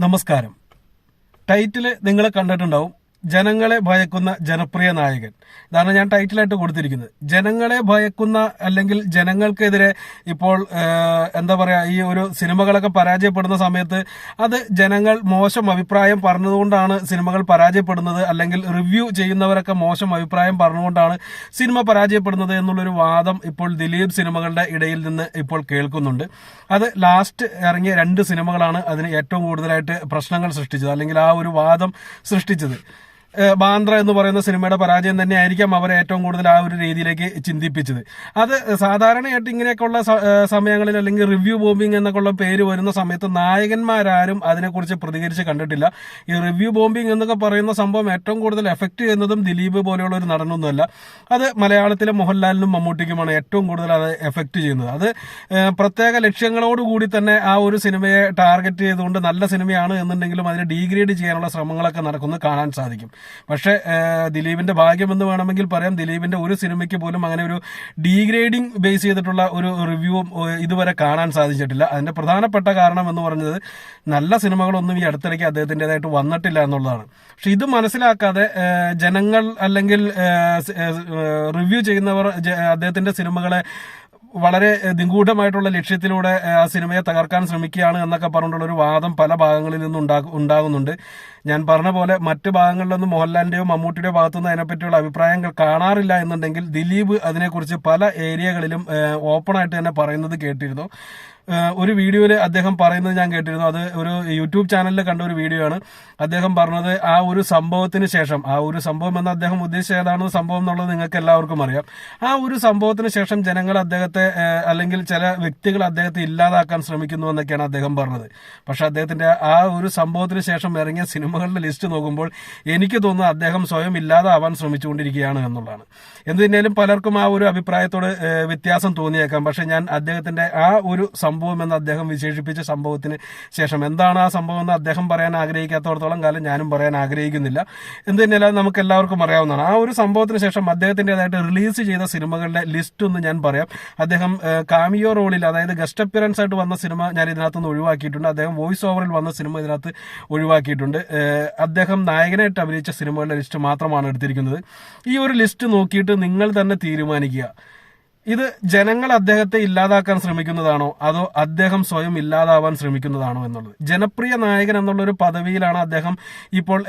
നമസ്കാരം. ടൈറ്റിൽ നിങ്ങൾ കണ്ടിട്ടുണ്ടാവും. ജനങ്ങളെ ഭയക്കുന്ന ജനപ്രിയ നായകൻ. ഇതാണ് ഞാൻ ടൈറ്റിലായിട്ട് കൊടുത്തിരിക്കുന്നത്. ജനങ്ങളെ ഭയക്കുന്ന അല്ലെങ്കിൽ ജനങ്ങൾക്കെതിരെ ഇപ്പോൾ എന്താ പറയുക ഈ ഒരു സിനിമകളൊക്കെ പരാജയപ്പെടുന്ന സമയത്ത് അത് ജനങ്ങൾ മോശം അഭിപ്രായം പറഞ്ഞതുകൊണ്ടാണ് സിനിമകൾ പരാജയപ്പെടുന്നത്. അല്ലെങ്കിൽ റിവ്യൂ ചെയ്യുന്നവരൊക്കെ മോശം അഭിപ്രായം പറഞ്ഞുകൊണ്ടാണ് സിനിമ പരാജയപ്പെടുന്നത് എന്നുള്ളൊരു വാദം ഇപ്പോൾ ദിലീപ് സിനിമകളുടെ ഇടയിൽ നിന്ന് ഇപ്പോൾ കേൾക്കുന്നുണ്ട്. അത് ലാസ്റ്റ് ഇറങ്ങിയ രണ്ട് സിനിമകളാണ് അതിന് ഏറ്റവും കൂടുതലായിട്ട് പ്രശ്നങ്ങൾ സൃഷ്ടിച്ചത്. അല്ലെങ്കിൽ ആ ഒരു വാദം സൃഷ്ടിച്ചത്. ബാന്ദ്ര എന്ന് പറയുന്ന സിനിമയുടെ പരാജയം തന്നെ ആയിരിക്കാം അവരെ ഏറ്റവും കൂടുതൽ ആ ഒരു രീതിയിലേക്ക് ചിന്തിപ്പിച്ചത്. അത് സാധാരണയായിട്ട് ഇങ്ങനെയൊക്കെയുള്ള സമയങ്ങളിൽ അല്ലെങ്കിൽ റിവ്യൂ ബോംബിംഗ് എന്നൊക്കെയുള്ള പേര് വരുന്ന സമയത്ത് നായകന്മാരാരും അതിനെക്കുറിച്ച് പ്രതികരിച്ച് കണ്ടിട്ടില്ല. ഈ റിവ്യൂ ബോംബിംഗ് എന്നൊക്കെ പറയുന്ന സംഭവം ഏറ്റവും കൂടുതൽ എഫക്റ്റ് ചെയ്യുന്നതും ദിലീപ് പോലെയുള്ള ഒരു നടനൊന്നുമല്ല. അത് മലയാളത്തിലെ മോഹൻലാലിനും മമ്മൂട്ടിക്കുമാണ് ഏറ്റവും കൂടുതൽ അത് എഫക്റ്റ് ചെയ്യുന്നത്. അത് പ്രത്യേക ലക്ഷ്യങ്ങളോടുകൂടി തന്നെ ആ ഒരു സിനിമയെ ടാർഗറ്റ് ചെയ്തുകൊണ്ട് നല്ല സിനിമയാണ് എന്നുണ്ടെങ്കിലും അതിനെ ഡീഗ്രേഡ് ചെയ്യാനുള്ള ശ്രമങ്ങളൊക്കെ നടക്കുന്നത് കാണാൻ സാധിക്കും. പക്ഷേ ദിലീപിന്റെ ഭാഗ്യം എന്ന് വേണമെങ്കിൽ പറയാം. ദിലീപിന്റെ ഒരു സിനിമയ്ക്ക് പോലും അങ്ങനെ ഒരു ഡീഗ്രേഡിംഗ് ബേസ് ചെയ്തിട്ടുള്ള ഒരു റിവ്യൂവും ഇതുവരെ കാണാൻ സാധിച്ചിട്ടില്ല. അതിന്റെ പ്രധാനപ്പെട്ട കാരണം എന്ന് പറഞ്ഞത് നല്ല സിനിമകളൊന്നും ഈ അടുത്തിടയ്ക്ക് അദ്ദേഹത്തിന്റെതായിട്ട് വന്നിട്ടില്ല എന്നുള്ളതാണ്. പക്ഷെ ഇത് മനസ്സിലാക്കാതെ ജനങ്ങൾ അല്ലെങ്കിൽ റിവ്യൂ ചെയ്യുന്നവർ അദ്ദേഹത്തിന്റെ സിനിമകളെ വളരെ നിഗൂഢമായിട്ടുള്ള ലക്ഷ്യത്തിലൂടെ ആ സിനിമയെ തകർക്കാൻ ശ്രമിക്കുകയാണ് എന്നൊക്കെ പറഞ്ഞിട്ടുള്ള ഒരു വാദം പല ഭാഗങ്ങളിൽ നിന്നും ഉണ്ടാ- ഉണ്ടാകുന്നുണ്ട്. ഞാൻ പറഞ്ഞ പോലെ മറ്റ് ഭാഗങ്ങളിലൊന്നും മോഹൻലാലിന്റെയോ മമ്മൂട്ടിയുടെയോ ഭാഗത്തുനിന്ന് അതിനെപ്പറ്റിയുള്ള അഭിപ്രായങ്ങൾ കാണാറില്ല എന്നുണ്ടെങ്കിൽ ദിലീപ് അതിനെക്കുറിച്ച് പല ഏരിയകളിലും ഓപ്പണായിട്ട് തന്നെ പറയുന്നത് കേട്ടിരുന്നു. ഒരു വീഡിയോയിൽ അദ്ദേഹം പറയുന്നത് ഞാൻ കേട്ടിരുന്നു. അത് ഒരു യൂട്യൂബ് ചാനലിൽ കണ്ട ഒരു വീഡിയോ ആണ്. അദ്ദേഹം പറഞ്ഞത് ആ ഒരു സംഭവത്തിന് ശേഷം ആ ഒരു സംഭവം എന്ന് അദ്ദേഹം ഉദ്ദേശിച്ച ഏതാണ് സംഭവം എന്നുള്ളത് നിങ്ങൾക്ക് എല്ലാവർക്കും അറിയാം. ആ ഒരു സംഭവത്തിന് ശേഷം ജനങ്ങൾ അദ്ദേഹത്തെ അല്ലെങ്കിൽ ചില വ്യക്തികൾ അദ്ദേഹത്തെ ഇല്ലാതാക്കാൻ ശ്രമിക്കുന്നു എന്നൊക്കെയാണ് അദ്ദേഹം പറഞ്ഞത്. പക്ഷെ അദ്ദേഹത്തിന്റെ ആ ഒരു സംഭവത്തിന് ശേഷം ഇറങ്ങിയ സിനിമകളുടെ ലിസ്റ്റ് നോക്കുമ്പോൾ എനിക്ക് തോന്നുന്നു അദ്ദേഹം സ്വയം ഇല്ലാതാവാൻ ശ്രമിച്ചുകൊണ്ടിരിക്കുകയാണ് എന്നുള്ളതാണ്. എന്തിനേലും പലർക്കും ആ ഒരു അഭിപ്രായത്തോട് വ്യത്യാസം തോന്നിയേക്കാം. പക്ഷെ ഞാൻ അദ്ദേഹത്തിന്റെ ആ ഒരു സംഭവം എന്ന് അദ്ദേഹം വിശേഷിപ്പിച്ച സംഭവത്തിന് ശേഷം. എന്താണ് ആ സംഭവം എന്ന് അദ്ദേഹം പറയാൻ ആഗ്രഹിക്കാത്തോടത്തോളം കാലം ഞാനും പറയാൻ ആഗ്രഹിക്കുന്നില്ല. എന്ത് തന്നെയല്ലാതെ നമുക്ക് എല്ലാവർക്കും അറിയാവുന്നതാണ്. ആ ഒരു സംഭവത്തിന് ശേഷം അദ്ദേഹത്തിന്റെതായിട്ട് റിലീസ് ചെയ്ത സിനിമകളുടെ ലിസ്റ്റ് ഒന്ന് ഞാൻ പറയാം. അദ്ദേഹം കാമിയോ റോളിൽ അതായത് ഗസ്റ്റ് അപ്പിയറൻസ് ആയിട്ട് വന്ന സിനിമ ഞാൻ ഇതിനകത്തുനിന്ന് ഒഴിവാക്കിയിട്ടുണ്ട്. അദ്ദേഹം വോയിസ് ഓവറിൽ വന്ന സിനിമ ഇതിനകത്ത് ഒഴിവാക്കിയിട്ടുണ്ട്. അദ്ദേഹം നായകനായിട്ട് അഭിനയിച്ച സിനിമകളുടെ ലിസ്റ്റ് മാത്രമാണ് എടുത്തിരിക്കുന്നത്. ഈ ഒരു ലിസ്റ്റ് നോക്കിയിട്ട് നിങ്ങൾ തന്നെ തീരുമാനിക്കുക. ഇത് ജനങ്ങൾ അദ്ദേഹത്തെ ഇല്ലാതാക്കാൻ ശ്രമിക്കുന്നതാണോ? അതോ അദ്ദേഹം സ്വയം ഇല്ലാതാവാൻ ശ്രമിക്കുന്നതാണോ എന്നുള്ളത്? ജനപ്രിയ നായകൻ എന്നുള്ള ഒരു പദവിയിലാണ് അദ്ദേഹം ഇപ്പോൾ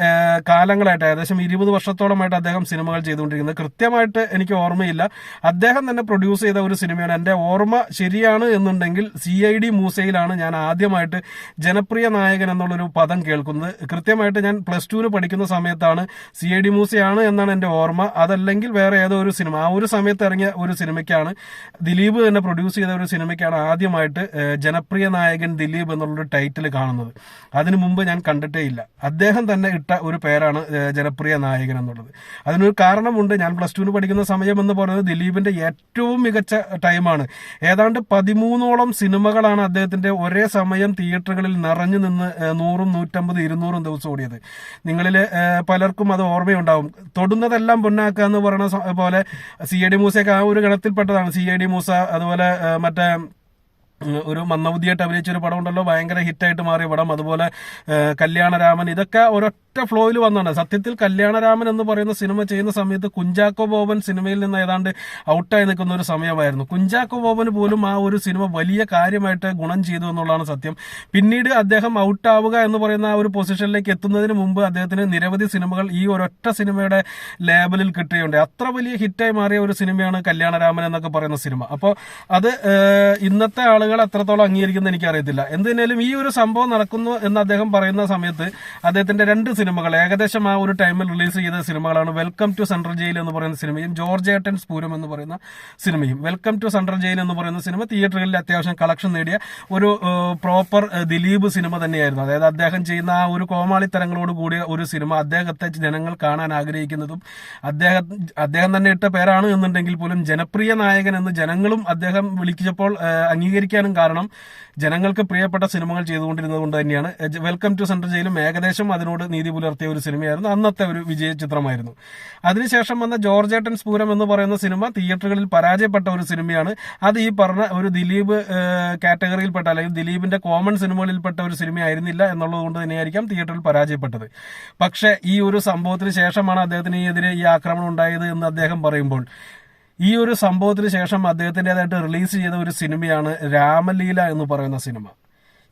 കാലങ്ങളായിട്ട് ഏകദേശം ഇരുപത് വർഷത്തോളമായിട്ട് അദ്ദേഹം സിനിമകൾ ചെയ്തുകൊണ്ടിരിക്കുന്നത്. കൃത്യമായിട്ട് എനിക്ക് ഓർമ്മയില്ല. അദ്ദേഹം തന്നെ പ്രൊഡ്യൂസ് ചെയ്ത ഒരു സിനിമയാണ്. എന്റെ ഓർമ്മ ശരിയാണ് എന്നുണ്ടെങ്കിൽ സി ഐ ഡി മൂസയിലാണ് ഞാൻ ആദ്യമായിട്ട് ജനപ്രിയ നായകൻ എന്നുള്ളൊരു പദം കേൾക്കുന്നത്. കൃത്യമായിട്ട് ഞാൻ പ്ലസ് ടുവിന് പഠിക്കുന്ന സമയത്താണ് സി ഐ ഡി മൂസയാണ് എന്നാണ് എന്റെ ഓർമ്മ. അതല്ലെങ്കിൽ വേറെ ഏതോ ഒരു സിനിമ. ആ ഒരു സമയത്ത് ഇറങ്ങിയ ഒരു സിനിമയ്ക്കാണ് ദിലീപ് തന്നെ പ്രൊഡ്യൂസ് ചെയ്ത ഒരു സിനിമയ്ക്കാണ് ആദ്യമായിട്ട് ജനപ്രിയ നായകൻ ദിലീപ് എന്നുള്ളൊരു ടൈറ്റിൽ കാണുന്നത്. അതിനു മുമ്പ് ഞാൻ കണ്ടിട്ടേ ഇല്ല. അദ്ദേഹം തന്നെ ഇട്ട ഒരു പേരാണ് ജനപ്രിയ നായകൻ എന്നുള്ളത്. അതിനൊരു കാരണമുണ്ട്. ഞാൻ പ്ലസ് ടുവിന് പഠിക്കുന്ന സമയം എന്ന് പറയുന്നത് ദിലീപിന്റെ ഏറ്റവും മികച്ച ടൈമാണ് ഏതാണ്ട് പതിമൂന്നോളം സിനിമകളാണ് അദ്ദേഹത്തിന്റെ ഒരേ സമയം തിയേറ്ററുകളിൽ നിറഞ്ഞു നിന്ന് നൂറും നൂറ്റമ്പത് ഇരുന്നൂറും ദിവസം ഓടിയത്. നിങ്ങളിൽ പലർക്കും അത് ഓർമ്മയുണ്ടാവും. തൊടുന്നതെല്ലാം പൊന്നാക്കുക എന്ന് പറയുന്ന പോലെ സി എ ഡി മൂസയൊക്കെ ആ ഒരു ഗണത്തിൽപ്പെട്ടതാണ് സി ഐ ഡി മൂസ അതുപോലെ മറ്റേ ഒരു മന്ദബുദ്ധിയായിട്ട് അഭിനയിച്ച ഒരു പടം ഉണ്ടല്ലോ ഭയങ്കര ഹിറ്റായിട്ട് മാറിയ പടം. അതുപോലെ കല്യാണരാമൻ. ഇതൊക്കെ ഒരൊറ്റ ഫ്ലോയിൽ വന്നതാണ്. സത്യത്തിൽ കല്യാണരാമൻ എന്ന് പറയുന്ന സിനിമ ചെയ്യുന്ന സമയത്ത് കുഞ്ചാക്കോ ബോബൻ സിനിമയിൽ നിന്ന് ഏതാണ്ട് ഔട്ടായി നിൽക്കുന്ന ഒരു സമയമായിരുന്നു. കുഞ്ചാക്കോ ബോബന് പോലും ആ ഒരു സിനിമ വലിയ കാര്യമായിട്ട് ഗുണം ചെയ്തു എന്നുള്ളതാണ് സത്യം. പിന്നീട് അദ്ദേഹം ഔട്ടാവുക എന്ന് പറയുന്ന ആ ഒരു പൊസിഷനിലേക്ക് എത്തുന്നതിന് മുമ്പ് അദ്ദേഹത്തിന് നിരവധി സിനിമകൾ ഈ ഒരൊറ്റ സിനിമയുടെ ലേബലിൽ കിട്ടുകയുണ്ട് അത്ര വലിയ ഹിറ്റായി മാറിയ ഒരു സിനിമയാണ് കല്യാണരാമൻ എന്നൊക്കെ പറയുന്ന സിനിമ. അപ്പോൾ അത് ഇന്നത്തെ ആളുകൾ എത്രത്തോളം അംഗീകരിക്കുന്ന എനിക്കറിയത്തില്ല. എന്തിനാലും ഈ ഒരു സംഭവം നടക്കുന്നു എന്ന് അദ്ദേഹം പറയുന്ന സമയത്ത് അദ്ദേഹത്തിന്റെ രണ്ട് സിനിമകൾ ഏകദേശം ആ ഒരു ടൈമിൽ റിലീസ് ചെയ്ത സിനിമകളാണ് വെൽക്കം ടു സെൻട്രൽ ജയിൽ എന്ന് പറയുന്ന സിനിമയും ജോർജ് ഏട്ടൻ പൂരം എന്ന് പറയുന്ന സിനിമയും. വെൽക്കം ടു സെൻട്രൽ ജയിൽ എന്ന് പറയുന്ന സിനിമ തിയേറ്ററുകളിൽ അത്യാവശ്യം കളക്ഷൻ നേടിയ ഒരു പ്രോപ്പർ ദിലീപ് സിനിമ തന്നെയായിരുന്നു. അതായത് അദ്ദേഹം ചെയ്യുന്ന ആ ഒരു കോമാളിത്തരങ്ങളോട് കൂടിയ ഒരു സിനിമ അദ്ദേഹത്തെ ജനങ്ങൾ കാണാൻ ആഗ്രഹിക്കുന്നതും അദ്ദേഹം അദ്ദേഹം തന്നെ ഇട്ട പേരാണ് എന്നുണ്ടെങ്കിൽ പോലും ജനപ്രിയ നായകൻ എന്ന് ജനങ്ങളും അദ്ദേഹം വിളിച്ചപ്പോൾ അംഗീകരിക്കാൻ വിജയിക്കാനും കാരണം ജനങ്ങൾക്ക് പ്രിയപ്പെട്ട സിനിമകൾ ചെയ്തുകൊണ്ടിരുന്നത് കൊണ്ട് തന്നെയാണ് വെൽക്കം ടു സെൻട്രൽ ജയിലും ഏകദേശം അതിനോട് നീതി പുലർത്തിയ ഒരു സിനിമയായിരുന്നു. അന്നത്തെ ഒരു വിജയ ചിത്രമായിരുന്നു. അതിനുശേഷം വന്ന ജോർജ് ജോർജേട്ടൻ സ്പൂരം എന്ന് പറയുന്ന സിനിമ തിയേറ്ററുകളിൽ പരാജയപ്പെട്ട ഒരു സിനിമയാണ്. അത് ഈ പറഞ്ഞ ഒരു ദിലീപ് കാറ്റഗറിയിൽപ്പെട്ട അല്ലെങ്കിൽ ദിലീപിന്റെ കോമൺ സിനിമകളിൽപ്പെട്ട ഒരു സിനിമയായിരുന്നില്ല എന്നുള്ളത് കൊണ്ട് തന്നെയായിരിക്കാം തിയേറ്ററിൽ പരാജയപ്പെട്ടത്. പക്ഷേ ഈ ഒരു സംഭവത്തിന് ശേഷമാണ് അദ്ദേഹത്തിന് എതിരെ ഈ ആക്രമണം ഉണ്ടായത് എന്ന് അദ്ദേഹം പറയുമ്പോൾ ഈ ഒരു സംഭവത്തിന് ശേഷം അദ്ദേഹത്തിന്റെതായിട്ട് റിലീസ് ചെയ്ത ഒരു സിനിമയാണ് രാമലീല എന്ന് പറയുന്ന സിനിമ.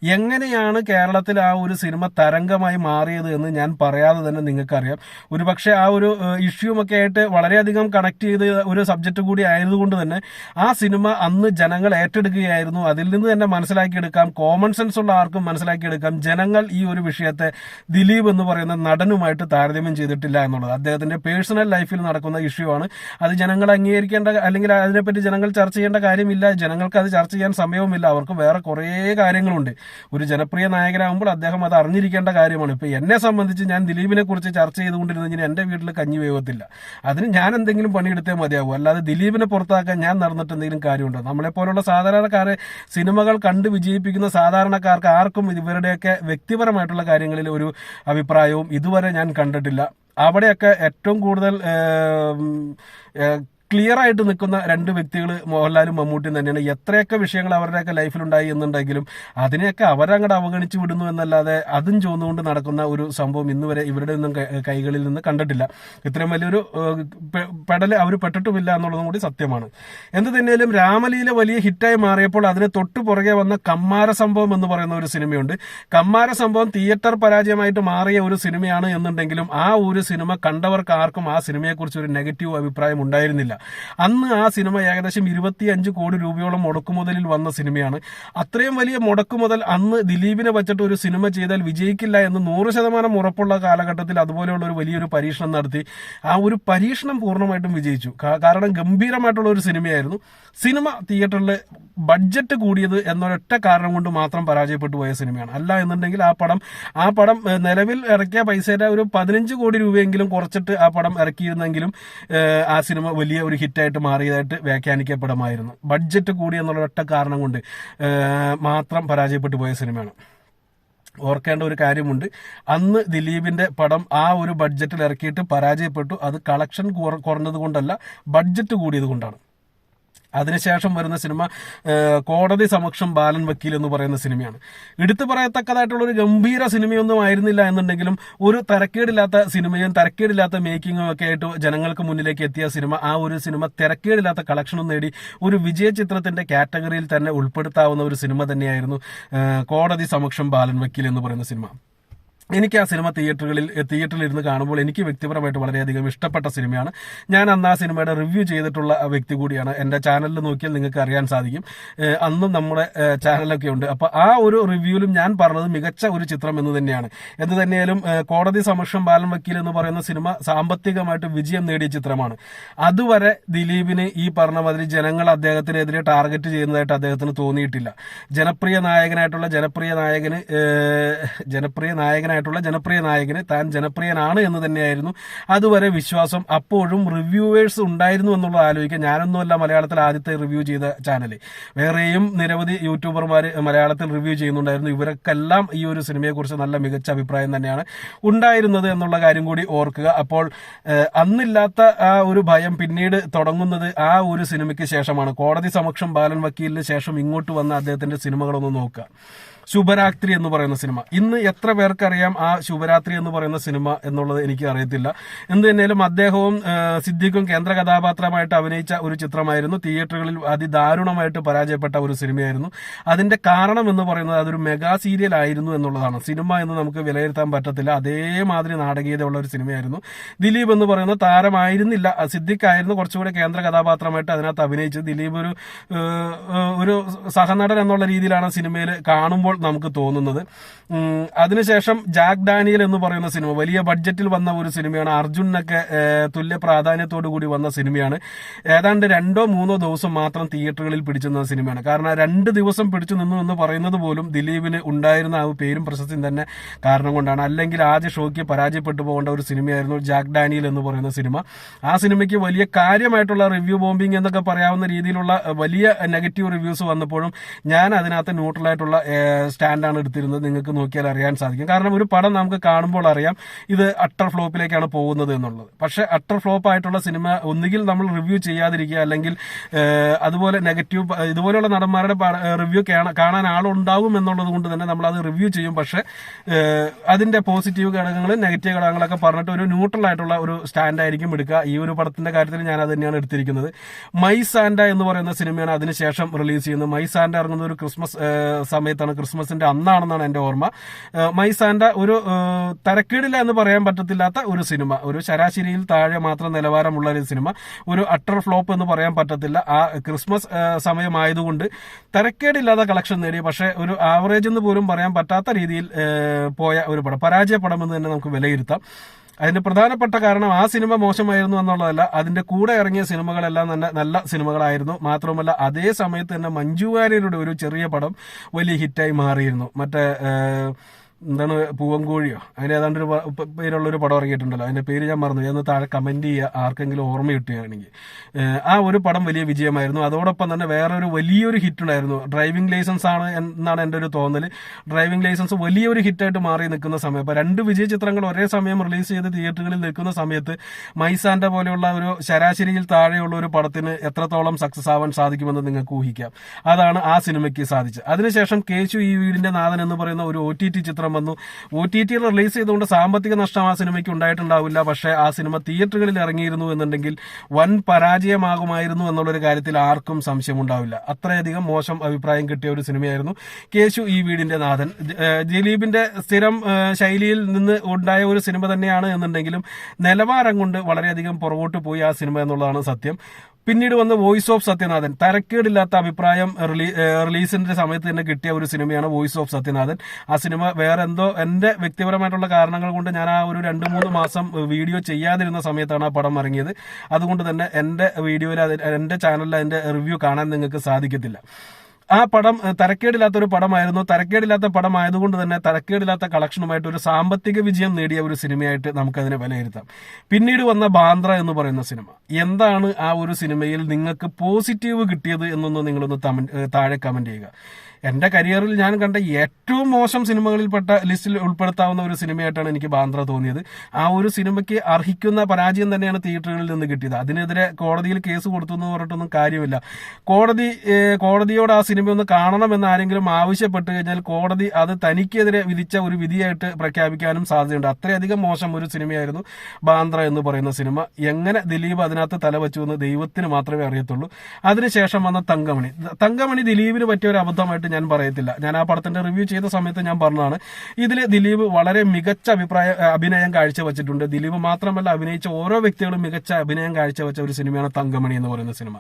എങ്ങനെയാണ് കേരളത്തിൽ ആ ഒരു സിനിമ തരംഗമായി മാറിയത് എന്ന് ഞാൻ പറയാതെ തന്നെ നിങ്ങൾക്കറിയാം. ഒരു പക്ഷേ ആ ഒരു ഇഷ്യൂമൊക്കെ ആയിട്ട് വളരെയധികം കണക്ട് ചെയ്ത ഒരു സബ്ജക്റ്റ് കൂടി ആയതുകൊണ്ട് തന്നെ ആ സിനിമ അന്ന് ജനങ്ങൾ ഏറ്റെടുക്കുകയായിരുന്നു. അതിൽ നിന്ന് തന്നെ മനസ്സിലാക്കിയെടുക്കാം. കോമൺ സെൻസ് ഉള്ള ആർക്കും മനസ്സിലാക്കിയെടുക്കാം. ജനങ്ങൾ ഈ ഒരു വിഷയത്തെ ദിലീപ് എന്ന് പറയുന്ന നടനുമായിട്ട് താരതമ്യം ചെയ്തിട്ടില്ല എന്നുള്ളത്. അദ്ദേഹത്തിന്റെ പേഴ്സണൽ ലൈഫിൽ നടക്കുന്ന ഇഷ്യൂ ആണ്. അത് ജനങ്ങൾ അംഗീകരിക്കേണ്ട അല്ലെങ്കിൽ അതിനെപ്പറ്റി ജനങ്ങൾ ചർച്ച ചെയ്യേണ്ട കാര്യമില്ല. ജനങ്ങൾക്ക് അത് ചർച്ച ചെയ്യാൻ സമയവുമില്ല. അവർക്ക് വേറെ കുറേ കാര്യങ്ങളുണ്ട്. ഒരു ജനപ്രിയ നായകനാകുമ്പോൾ അദ്ദേഹം അത് അറിഞ്ഞിരിക്കേണ്ട കാര്യമാണ്. ഇപ്പൊ എന്നെ സംബന്ധിച്ച് ഞാൻ ദിലീപിനെ കുറിച്ച് ചർച്ച ചെയ്തുകൊണ്ടിരുന്നെങ്കിൽ എന്റെ വീട്ടിൽ കഞ്ഞി വേവത്തില്ല. അതിന് ഞാൻ എന്തെങ്കിലും പണിയെടുത്തേ മതിയാവും. അല്ലാതെ ദിലീപിനെ പുറത്താക്കാൻ ഞാൻ നടന്നിട്ട് എന്തെങ്കിലും കാര്യമുണ്ടോ? നമ്മളെപ്പോലുള്ള സാധാരണക്കാരെ സിനിമകൾ കണ്ട് വിജയിപ്പിക്കുന്ന സാധാരണക്കാർക്ക് ആർക്കും ഇവരുടെയൊക്കെ വ്യക്തിപരമായിട്ടുള്ള കാര്യങ്ങളിൽ ഒരു അഭിപ്രായവും ഇതുവരെ ഞാൻ കണ്ടിട്ടില്ല. അവിടെയൊക്കെ ഏറ്റവും കൂടുതൽ ക്ലിയർ ആയിട്ട് നിൽക്കുന്ന രണ്ട് വ്യക്തികൾ മോഹൻലാലും മമ്മൂട്ടിയും തന്നെയാണ്. എത്രയൊക്കെ വിഷയങ്ങൾ അവരുടെയൊക്കെ ലൈഫിലുണ്ടായി എന്നുണ്ടെങ്കിലും അതിനെയൊക്കെ അവരങ്ങോട്ട് അവഗണിച്ചു വിടുന്നു എന്നല്ലാതെ അതും ചോന്നുകൊണ്ട് നടക്കുന്ന ഒരു സംഭവം ഇന്ന് വരെ ഇവരുടെ നിന്നും കൈകളിൽ നിന്ന് കണ്ടിട്ടില്ല. ഇത്രയും വലിയൊരു പെടൽ അവർ പെട്ടിട്ടുമില്ല എന്നുള്ളതും കൂടി സത്യമാണ്. എന്ത് തന്നെയാലും രാമലീല വലിയ ഹിറ്റായി മാറിയപ്പോൾ അതിന് തൊട്ടു പുറകെ വന്ന കമ്മാര സംഭവം എന്ന് പറയുന്ന ഒരു സിനിമയുണ്ട്. കമ്മാര സംഭവം തിയേറ്റർ പരാജയമായിട്ട് മാറിയ ഒരു സിനിമയാണ് എന്നുണ്ടെങ്കിലും ആ ഒരു സിനിമ കണ്ടവർക്ക് ആർക്കും ആ സിനിമയെക്കുറിച്ച് ഒരു നെഗറ്റീവ് അഭിപ്രായം ഉണ്ടായിരുന്നില്ല. അന്ന് ആ സിനിമ ഏകദേശം ഇരുപത്തിയഞ്ച് കോടി രൂപയോളം മുടക്കുമുതലിൽ വന്ന സിനിമയാണ്. അത്രയും വലിയ മുടക്കുമുതൽ അന്ന് ദിലീപിനെ വെച്ചിട്ട് ഒരു സിനിമ ചെയ്താൽ വിജയിക്കില്ല എന്ന് നൂറ് ശതമാനം ഉറപ്പുള്ള കാലഘട്ടത്തിൽ അതുപോലെയുള്ള ഒരു വലിയൊരു പരീക്ഷണം നടത്തി. ആ ഒരു പരീക്ഷണം പൂർണമായിട്ടും വിജയിച്ചു. കാരണം ഗംഭീരമായിട്ടുള്ള ഒരു സിനിമയായിരുന്നു. സിനിമ തിയേറ്ററിൽ ബഡ്ജറ്റ് കൂടിയത് എന്നൊരൊറ്റ കാരണം കൊണ്ട് മാത്രം പരാജയപ്പെട്ടു പോയ സിനിമയാണ്. അല്ല എന്നുണ്ടെങ്കിൽ ആ പടം ആ പടം നിലവിൽ ഇറക്കിയ പൈസയുടെ ഒരു പതിനഞ്ച് കോടി രൂപയെങ്കിലും കുറച്ചിട്ട് ആ പടം ഇറക്കിയിരുന്നെങ്കിലും ആ സിനിമ വലിയ ഒരു ഹിറ്റായിട്ട് മാറിയതായിട്ട് വ്യാഖ്യാനിക്കപ്പെടുമായിരുന്നു. ബഡ്ജറ്റ് കൂടി എന്നുള്ള ഒറ്റ കാരണം കൊണ്ട് മാത്രം പരാജയപ്പെട്ടു പോയ സിനിമയാണ്. ഓർക്കേണ്ട ഒരു കാര്യമുണ്ട്. അന്ന് ദിലീപിന്റെ പടം ആ ഒരു ബഡ്ജറ്റിൽ ഇറക്കിയിട്ട് പരാജയപ്പെട്ടു. അത് കളക്ഷൻ കുറഞ്ഞത് കൊണ്ടല്ല ബഡ്ജറ്റ് കൂടിയത് കൊണ്ടാണ് അതിനുശേഷം വരുന്ന സിനിമ കോടതി സമക്ഷം ബാലൻ വക്കീൽ എന്ന് പറയുന്ന സിനിമയാണ്. എടുത്തു പറയത്തക്കതായിട്ടുള്ള ഒരു ഗംഭീര സിനിമയൊന്നും ആയിരുന്നില്ല എന്നുണ്ടെങ്കിലും ഒരു തരക്കേടില്ലാത്ത സിനിമയും തരക്കേടില്ലാത്ത മേക്കിങ്ങും ഒക്കെ ആയിട്ട് ജനങ്ങൾക്ക് മുന്നിലേക്ക് എത്തിയ സിനിമ. ആ ഒരു സിനിമ തിരക്കേടില്ലാത്ത കളക്ഷനും നേടി ഒരു വിജയ ചിത്രത്തിന്റെ കാറ്റഗറിയിൽ തന്നെ ഉൾപ്പെടുത്താവുന്ന ഒരു സിനിമ തന്നെയായിരുന്നു കോടതി സമക്ഷം ബാലൻ വക്കീൽ എന്ന് പറയുന്ന സിനിമ. എനിക്ക് ആ സിനിമ തിയേറ്ററുകളിൽ തിയേറ്ററിൽ ഇരുന്ന് കാണുമ്പോൾ എനിക്ക് വ്യക്തിപരമായിട്ട് വളരെയധികം ഇഷ്ടപ്പെട്ട സിനിമയാണ്. ഞാൻ അന്ന് ആ സിനിമയുടെ റിവ്യൂ ചെയ്തിട്ടുള്ള വ്യക്തി കൂടിയാണ്. എന്റെ ചാനലിൽ നോക്കിയാൽ നിങ്ങൾക്ക് അറിയാൻ സാധിക്കും. അന്നും നമ്മുടെ ചാനലൊക്കെ ഉണ്ട്. അപ്പോൾ ആ ഒരു റിവ്യൂവിലും ഞാൻ പറഞ്ഞത് മികച്ച ഒരു ചിത്രം എന്ന് തന്നെയാണ്. എന്ത് തന്നെയാലും കോടതി സമക്ഷം ബാലൻ വക്കീൽ എന്ന് പറയുന്ന സിനിമ സാമ്പത്തികമായിട്ട് വിജയം നേടിയ ചിത്രമാണ്. അതുവരെ ദിലീപിന് ഈ പറഞ്ഞ മാതിരി ജനങ്ങൾ അദ്ദേഹത്തിനെതിരെ ടാർഗറ്റ് ചെയ്യുന്നതായിട്ട് അദ്ദേഹത്തിന് തോന്നിയിട്ടില്ല. ജനപ്രിയ നായകനായിട്ടുള്ള ജനപ്രിയ നായകന് ജനപ്രിയ ജനപ്രിയ നായകനായിട്ടുള്ള ജനപ്രിയ നായകനെ താൻ ജനപ്രിയനാണ് എന്ന് തന്നെയായിരുന്നു അതുവരെ വിശ്വാസം. അപ്പോഴും റിവ്യൂവേഴ്സ് ഉണ്ടായിരുന്നു എന്നുള്ളത് ആലോചിക്കുക. ഞാനൊന്നുമല്ല മലയാളത്തിൽ ആദ്യത്തെ റിവ്യൂ ചെയ്ത ചാനൽ വേറെയും നിരവധി യൂട്യൂബർമാർ മലയാളത്തിൽ റിവ്യൂ ചെയ്യുന്നുണ്ടായിരുന്നു. ഇവർക്കെല്ലാം ഈ ഒരു സിനിമയെക്കുറിച്ച് നല്ല മികച്ച അഭിപ്രായം തന്നെയാണ് ഉണ്ടായിരുന്നത് എന്നുള്ള കാര്യം കൂടി ഓർക്കുക. അപ്പോൾ അന്നില്ലാത്ത ആ ഒരു ഭയം പിന്നീട് തുടങ്ങുന്നത് ആ ഒരു സിനിമയ്ക്ക് ശേഷമാണ്. കോടതി സമക്ഷം ബാലൻ വക്കീലിന് ശേഷം ഇങ്ങോട്ട് വന്ന അദ്ദേഹത്തിന്റെ സിനിമകളൊന്ന് നോക്കുക. ശുഭരാത്രി എന്ന് പറയുന്ന സിനിമ. ഇന്ന് എത്ര പേർക്കറിയാം ആ ശുഭരാത്രി എന്ന് പറയുന്ന സിനിമ എന്നുള്ളത് എനിക്ക് അറിയത്തില്ല. എന്ത് തന്നെയാലും അദ്ദേഹവും സിദ്ദിഖും കേന്ദ്ര കഥാപാത്രമായിട്ട് അഭിനയിച്ച ഒരു ചിത്രമായിരുന്നു. തിയേറ്ററുകളിൽ അതിദാരുണമായിട്ട് പരാജയപ്പെട്ട ഒരു സിനിമയായിരുന്നു. അതിന്റെ കാരണം എന്ന് പറയുന്നത് അതൊരു മെഗാ സീരിയൽ ആയിരുന്നു എന്നുള്ളതാണ്. സിനിമ എന്ന് നമുക്ക് വിലയിരുത്താൻ പറ്റത്തില്ല. അതേമാതിരി നാടകീയതയുള്ള ഒരു സിനിമയായിരുന്നു. ദിലീപ് എന്ന് പറയുന്ന താരമായിരുന്നില്ല. സിദ്ദിഖ് ആയിരുന്നു കുറച്ചുകൂടെ കേന്ദ്ര കഥാപാത്രമായിട്ട് അതിനകത്ത് അഭിനയിച്ചത്. ദിലീപ് ഒരു ഒരു സഹനടൻ എന്നുള്ള രീതിയിലാണ് സിനിമയിൽ കാണുമ്പോൾ നമുക്ക് തോന്നുന്നത്. അതിനുശേഷം ജാക്ക് ഡാനിയൽ എന്ന് പറയുന്ന സിനിമ വലിയ ബഡ്ജറ്റിൽ വന്ന ഒരു സിനിമയാണ്. അർജുനൊക്കെ തുല്യ പ്രാധാന്യത്തോടു കൂടി വന്ന സിനിമയാണ്. ഏതാണ്ട് രണ്ടോ മൂന്നോ ദിവസം മാത്രം തിയേറ്ററുകളിൽ പിടിച്ചു നിന്ന സിനിമയാണ്. കാരണം രണ്ട് ദിവസം പിടിച്ചു നിന്നു എന്ന് പറയുന്നത് പോലും ദിലീപിന് ഉണ്ടായിരുന്ന ആ പേരും പ്രശസ്തിയും തന്നെ കാരണം കൊണ്ടാണ്. അല്ലെങ്കിൽ ആദ്യ ഷോയ്ക്ക് പരാജയപ്പെട്ടു പോകേണ്ട ഒരു സിനിമയായിരുന്നു ജാക്ക് ഡാനിയൽ എന്ന് പറയുന്ന സിനിമ. ആ സിനിമയ്ക്ക് വലിയ കാര്യമായിട്ടുള്ള റിവ്യൂ ബോംബിംഗ് എന്നൊക്കെ പറയാവുന്ന രീതിയിലുള്ള വലിയ നെഗറ്റീവ് റിവ്യൂസ് വന്നപ്പോഴും ഞാൻ അതിനകത്ത് ന്യൂട്രലായിട്ടുള്ള സ്റ്റാൻഡാണ് എടുത്തിരുന്നത്. നിങ്ങൾക്ക് നോക്കിയാൽ അറിയാൻ സാധിക്കും. കാരണം ഒരു പടം നമുക്ക് കാണുമ്പോൾ അറിയാം ഇത് അട്ടർ ഫ്ലോപ്പിലേക്കാണ് പോകുന്നത് എന്നുള്ളത്. പക്ഷെ അട്ടർ ഫ്ലോപ്പ് ആയിട്ടുള്ള സിനിമ ഒന്നുകിൽ നമ്മൾ റിവ്യൂ ചെയ്യാതിരിക്കുക അല്ലെങ്കിൽ അതുപോലെ നെഗറ്റീവ് ഇതുപോലെയുള്ള നടന്മാരുടെ റിവ്യൂ കാണാൻ ആളുണ്ടാവും എന്നുള്ളത് കൊണ്ട് തന്നെ നമ്മൾ അത് റിവ്യൂ ചെയ്യും. പക്ഷെ അതിന്റെ പോസിറ്റീവ് ഘടകങ്ങൾ നെഗറ്റീവ് ഘടകങ്ങളൊക്കെ പറഞ്ഞിട്ട് ഒരു ന്യൂട്രൽ ആയിട്ടുള്ള ഒരു സ്റ്റാൻഡ് ആയിരിക്കും എടുക്കുക. ഈ ഒരു പടത്തിന്റെ കാര്യത്തിൽ ഞാൻ അത് തന്നെയാണ് എടുത്തിരിക്കുന്നത്. മൈ സാൻഡ എന്ന് പറയുന്ന സിനിമയാണ് അതിനുശേഷം റിലീസ് ചെയ്യുന്നത്. മൈ സാൻഡ ഇറങ്ങുന്ന ഒരു ക്രിസ്മസ് സമയത്താണ്. ക്രിസ്മസിന്റെ അന്നാണെന്നാണ് എന്റെ ഓർമ്മ. മൈസാൻഡ ഒരു തരക്കേടില്ല എന്ന് പറയാൻ പറ്റത്തില്ലാത്ത ഒരു സിനിമ. ഒരു ശരാശരിയിൽ താഴെ മാത്രം നിലവാരമുള്ള ഒരു സിനിമ. ഒരു അട്ടർ ഫ്ലോപ്പ് എന്ന് പറയാൻ പറ്റത്തില്ല. ആ ക്രിസ്മസ് സമയമായതുകൊണ്ട് തരക്കേടില്ലാത്ത കളക്ഷൻ നേടി. പക്ഷേ ഒരു ആവറേജ് എന്ന് പോലും പറയാൻ പറ്റാത്ത രീതിയിൽ പോയ ഒരു പടം. പരാജയ പടം എന്ന് തന്നെ നമുക്ക് വിലയിരുത്താം. അതിന്റെ പ്രധാനപ്പെട്ട കാരണം ആ സിനിമ മോശമായിരുന്നു എന്നുള്ളതല്ല. അതിന്റെ കൂടെ ഇറങ്ങിയ സിനിമകളെല്ലാം തന്നെ നല്ല സിനിമകളായിരുന്നു. മാത്രമല്ല അതേ സമയത്ത് തന്നെ മഞ്ജു വാര്യരുടെ ഒരു ചെറിയ പടം വലിയ ഹിറ്റായി മാറിയിരുന്നു. മറ്റേ എന്താണ് പൂവൻകോഴിയോ? അങ്ങനെ ഏതാണ്ട് ഒരു പേരുള്ള ഒരു പടം ഇറങ്ങിയിട്ടുണ്ടല്ലോ. അതിന്റെ പേര് ഞാൻ മറന്നു. ഞാൻ താഴെ കമന്റ് ചെയ്യുക ആർക്കെങ്കിലും ഓർമ്മ കിട്ടുകയാണെങ്കിൽ. ആ ഒരു പടം വലിയ വിജയമായിരുന്നു. അതോടൊപ്പം തന്നെ വേറൊരു വലിയൊരു ഹിറ്റ് ഉണ്ടായിരുന്നു. ഡ്രൈവിംഗ് ലൈസൻസ് ആണ് എന്നാണ് എന്റെ ഒരു തോന്നൽ ഡ്രൈവിംഗ് ലൈസൻസ് വലിയൊരു ഹിറ്റായിട്ട് മാറി നിൽക്കുന്ന സമയം. അപ്പൊ രണ്ട് വിജയ ചിത്രങ്ങൾ ഒരേ സമയം റിലീസ് ചെയ്ത് തിയേറ്ററുകളിൽ നിൽക്കുന്ന സമയത്ത് മൈസാന്റെ പോലെയുള്ള ഒരു ശരാശരിയിൽ താഴെയുള്ള ഒരു പടത്തിന് എത്രത്തോളം സക്സസ് ആവാൻ സാധിക്കുമെന്ന് നിങ്ങൾക്ക് ഊഹിക്കാം. അതാണ് ആ സിനിമയ്ക്ക് സാധിച്ചത്. അതിനുശേഷം കേശു ഈ വീടിന്റെ നാഥൻ എന്ന് പറയുന്ന ഒരു ഒ ടി ടി ചിത്രം വന്നു ഒ ടി ടി റിലീസ് ചെയ്തുകൊണ്ട് സാമ്പത്തിക നഷ്ടം ആ സിനിമയ്ക്ക് ഉണ്ടായിട്ടുണ്ടാവില്ല. പക്ഷേ ആ സിനിമ തിയേറ്ററുകളിൽ ഇറങ്ങിയിരുന്നു എന്നുണ്ടെങ്കിൽ വൻ പരാജയമാകുമായിരുന്നു എന്നുള്ളൊരു കാര്യത്തിൽ ആർക്കും സംശയമുണ്ടാവില്ല. അത്രയധികം മോശം അഭിപ്രായം കിട്ടിയ ഒരു സിനിമയായിരുന്നു കേശു ഈ വീടിന്റെ നാഥൻ. ദിലീപിന്റെ സ്ഥിരം ശൈലിയിൽ നിന്ന് ഉണ്ടായ ഒരു സിനിമ തന്നെയാണ് എന്നുണ്ടെങ്കിലും നിലവാരം കൊണ്ട് വളരെയധികം പുറകോട്ട് പോയി ആ സിനിമ എന്നുള്ളതാണ് സത്യം. പിന്നീട് വന്ന വോയിസ് ഓഫ് സത്യനാഥൻ. തരക്കേടില്ലാത്ത അഭിപ്രായം റിലീസിന്റെ സമയത്ത് തന്നെ കിട്ടിയ ഒരു സിനിമയാണ് വോയിസ് ഓഫ് സത്യനാഥൻ. ആ സിനിമ വേറെ എന്തോ എന്റെ വ്യക്തിപരമായിട്ടുള്ള കാരണങ്ങൾ കൊണ്ട് ഞാൻ ആ ഒരു രണ്ട് മൂന്ന് മാസം വീഡിയോ ചെയ്യാതിരുന്ന സമയത്താണ് ആ പടം ഇറങ്ങിയത്. അതുകൊണ്ട് തന്നെ എന്റെ വീഡിയോയിൽ എന്റെ ചാനലിൽ അതിന്റെ റിവ്യൂ കാണാൻ നിങ്ങൾക്ക് സാധിക്കത്തില്ല. ആ പടം തരക്കേടില്ലാത്ത ഒരു പടമായിരുന്നു. തരക്കേടില്ലാത്ത പടം ആയതുകൊണ്ട് തന്നെ തരക്കേടില്ലാത്ത കളക്ഷനുമായിട്ട് ഒരു സാമ്പത്തിക വിജയം നേടിയ ഒരു സിനിമയായിട്ട് നമുക്കതിനെ വിലയിരുത്താം. പിന്നീട് വന്ന ബാന്ദ്ര എന്ന് പറയുന്ന സിനിമ. എന്താണ് ആ ഒരു സിനിമയിൽ നിങ്ങൾക്ക് പോസിറ്റീവ് കിട്ടിയത് എന്നൊന്ന് നിങ്ങളൊന്ന് താഴെ കമന്റ് ചെയ്യുക. എന്റെ കരിയറിൽ ഞാൻ കണ്ട ഏറ്റവും മോശം സിനിമകളിൽപ്പെട്ട ലിസ്റ്റിൽ ഉൾപ്പെടുത്താവുന്ന ഒരു സിനിമയായിട്ടാണ് എനിക്ക് ബാന്ദ്ര തോന്നിയത്. ആ ഒരു സിനിമയ്ക്ക് അർഹിക്കുന്ന പരാജയം തന്നെയാണ് തിയേറ്ററുകളിൽ നിന്ന് കിട്ടിയത്. അതിനെതിരെ കോടതിയിൽ കേസ് കൊടുത്തു എന്ന് പറഞ്ഞിട്ടൊന്നും കാര്യമില്ല. കോടതി കോടതിയോട് ആ സിനിമ ഒന്ന് കാണണമെന്ന് ആരെങ്കിലും ആവശ്യപ്പെട്ട് കഴിഞ്ഞാൽ കോടതി അത് തനിക്കെതിരെ വിധിച്ച ഒരു വിധിയായിട്ട് പ്രഖ്യാപിക്കാനും സാധ്യതയുണ്ട്. അത്രയധികം മോശം ഒരു സിനിമയായിരുന്നു ബാന്ദ്ര എന്ന് പറയുന്ന സിനിമ. എങ്ങനെ ദിലീപ് അതിനകത്ത് തലവെച്ചു എന്ന് ദൈവത്തിന് മാത്രമേ അറിയത്തുള്ളൂ. അതിനുശേഷം വന്ന തങ്കമണി. തങ്കമണി ദിലീപിന് പറ്റിയ ഒരു അബദ്ധമായിട്ട് ഞാൻ പറയത്തില്ല. ഞാൻ ആ പടത്തിന്റെ റിവ്യൂ ചെയ്ത സമയത്ത് ഞാൻ പറഞ്ഞതാണ്. ഇതിൽ ദിലീപ് വളരെ മികച്ച അഭിപ്രായ അഭിനയം കാഴ്ചവെച്ചിട്ടുണ്ട്. ദിലീപ് മാത്രമല്ല അഭിനയിച്ച ഓരോ വ്യക്തികളും മികച്ച അഭിനയം കാഴ്ചവെച്ച ഒരു സിനിമയാണ് തങ്കമണി എന്ന് പറയുന്ന സിനിമ.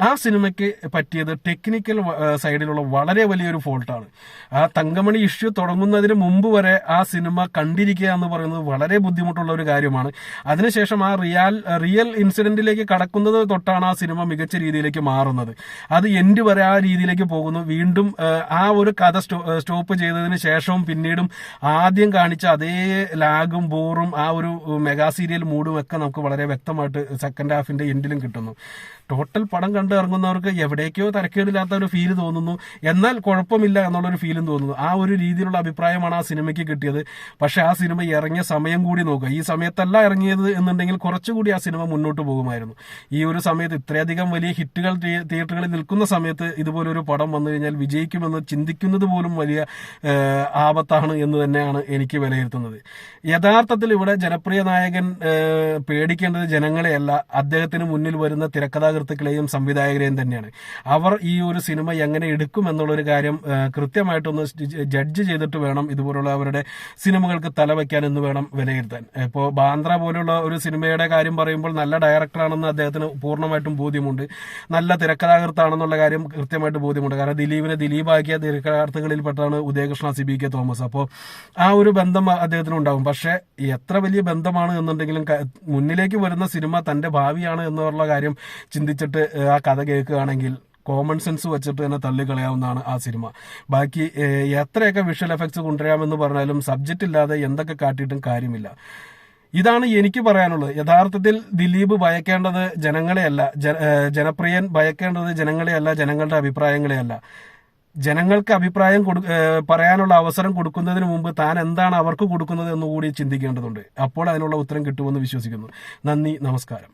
ആ സിനിമയ്ക്ക് പറ്റിയത് ടെക്നിക്കൽ സൈഡിലുള്ള വളരെ വലിയൊരു ഫോൾട്ടാണ് ആ തങ്കമണി ഇഷ്യൂ തുടങ്ങുന്നതിന് മുമ്പ് വരെ ആ സിനിമ കണ്ടിരിക്കുക എന്ന് പറയുന്നത് വളരെ ബുദ്ധിമുട്ടുള്ള ഒരു കാര്യമാണ്. അതിനുശേഷം ആ റിയൽ റിയൽ ഇൻസിഡന്റിലേക്ക് കടക്കുന്നത് തൊട്ടാണ് ആ സിനിമ മികച്ച രീതിയിലേക്ക് മാറുന്നത്. അത് എൻഡ് വരെ ആ രീതിയിലേക്ക് പോകുന്നു. വീണ്ടും ആ, ഒരു കഥ സ്റ്റോ- സ്റ്റോപ്പ് ചെയ്തതിന് ശേഷവും പിന്നീടും ആദ്യം കാണിച്ച അതേ ലാഗും ബോറും ആ ഒരു മെഗാ സീരിയൽ മൂഡും ഒക്കെ നമുക്ക് വളരെ വ്യക്തമായിട്ട് സെക്കൻഡ് ഹാഫിന്റെ എൻഡിലും കിട്ടുന്നു. ടോട്ടൽ പടം കണ്ട് ഇറങ്ങുന്നവർക്ക് എവിടേക്കോ തരക്കേടില്ലാത്ത ഒരു ഫീൽ തോന്നുന്നു. എന്നാൽ കുഴപ്പമില്ല എന്നുള്ളൊരു ഫീലും തോന്നുന്നു. ആ ഒരു രീതിയിലുള്ള അഭിപ്രായമാണ് ആ സിനിമയ്ക്ക് കിട്ടിയത്. പക്ഷേ ആ സിനിമ ഇറങ്ങിയ സമയം കൂടി നോക്കുക ഈ സമയത്തല്ല ഇറങ്ങിയത് എന്നുണ്ടെങ്കിൽ കുറച്ചുകൂടി ആ സിനിമ മുന്നോട്ട് പോകുമായിരുന്നു. ഈ ഒരു സമയത്ത് ഇത്രയധികം വലിയ ഹിറ്റുകൾ തിയേ- തിയേറ്ററുകളിൽ നിൽക്കുന്ന സമയത്ത് ഇതുപോലൊരു പടം വന്നു കഴിഞ്ഞാൽ വിജയിക്കുമെന്ന് ചിന്തിക്കുന്നത് പോലും വലിയ ആപത്താണ് എന്ന് തന്നെയാണ് എനിക്ക് വിലയിരുത്തുന്നത്. യഥാർത്ഥത്തിൽ ഇവിടെ ജനപ്രിയ നായകൻ പേടിക്കേണ്ടത് ജനങ്ങളെയല്ല. അദ്ദേഹത്തിന് മുന്നിൽ വരുന്ന തിരക്കഥാ തിരക്കഥാകൃത്തുക്കളെയും സംവിധായകരെയും തന്നെയാണ്. അവർ ഈ ഒരു സിനിമ എങ്ങനെ എടുക്കും എന്നുള്ളൊരു കാര്യം കൃത്യമായിട്ടൊന്ന് ജഡ്ജ് ചെയ്തിട്ട് വേണം ഇതുപോലുള്ള അവരുടെ സിനിമകൾക്ക് തലവെക്കാൻ എന്ന് വേണം വിലയിരുത്താൻ. ഇപ്പോൾ ബാന്ദ്ര പോലുള്ള ഒരു സിനിമയുടെ കാര്യം പറയുമ്പോൾ നല്ല ഡയറക്ടറാണെന്ന് അദ്ദേഹത്തിന് പൂർണമായിട്ടും ബോധ്യമുണ്ട്. നല്ല തിരക്കഥാകൃത്താണെന്നുള്ള കാര്യം കൃത്യമായിട്ട് ബോധ്യമുണ്ട്. കാരണം ദിലീപിനെ ദിലീപാക്കിയ തിരക്കഥാകൃത്തുകളിൽപ്പെട്ടാണ് Udayakrishna C B K Thomas. അപ്പോൾ ആ ഒരു ബന്ധം അദ്ദേഹത്തിന് ഉണ്ടാകും പക്ഷേ എത്ര വലിയ ബന്ധമാണ് എന്നുണ്ടെങ്കിലും മുന്നിലേക്ക് വരുന്ന സിനിമ തന്റെ ഭാവിയാണ് എന്നുള്ള കാര്യം ചിന്തിച്ചിട്ട് ആ കഥ കേൾക്കുകയാണെങ്കിൽ കോമൺ സെൻസ് വെച്ചിട്ട് തന്നെ തള്ളിക്കളയാവുന്നതാണ് ആ സിനിമ. ബാക്കി എത്രയൊക്കെ വിഷ്വൽ എഫക്ട്സ് കൊണ്ടുവരാമെന്ന് പറഞ്ഞാലും സബ്ജക്റ്റ് ഇല്ലാതെ എന്തൊക്കെ കാട്ടിയിട്ടും കാര്യമില്ല. ഇതാണ് എനിക്ക് പറയാനുള്ളത്. യഥാർത്ഥത്തിൽ ദിലീപ് ഭയക്കേണ്ടത് ജനങ്ങളെയല്ല ജനപ്രിയൻ ഭയക്കേണ്ടത് ജനങ്ങളെയല്ല ജനങ്ങളുടെ അഭിപ്രായങ്ങളെയല്ല. ജനങ്ങൾക്ക് അഭിപ്രായം കൊടു പറയാനുള്ള അവസരം കൊടുക്കുന്നതിന് മുമ്പ് താൻ എന്താണ് അവർക്ക് കൊടുക്കുന്നത് എന്നുകൂടി ചിന്തിക്കേണ്ടതുണ്ട്. അപ്പോൾ അതിനുള്ള ഉത്തരം കിട്ടുമെന്ന് വിശ്വസിക്കുന്നു. നന്ദി നമസ്കാരം.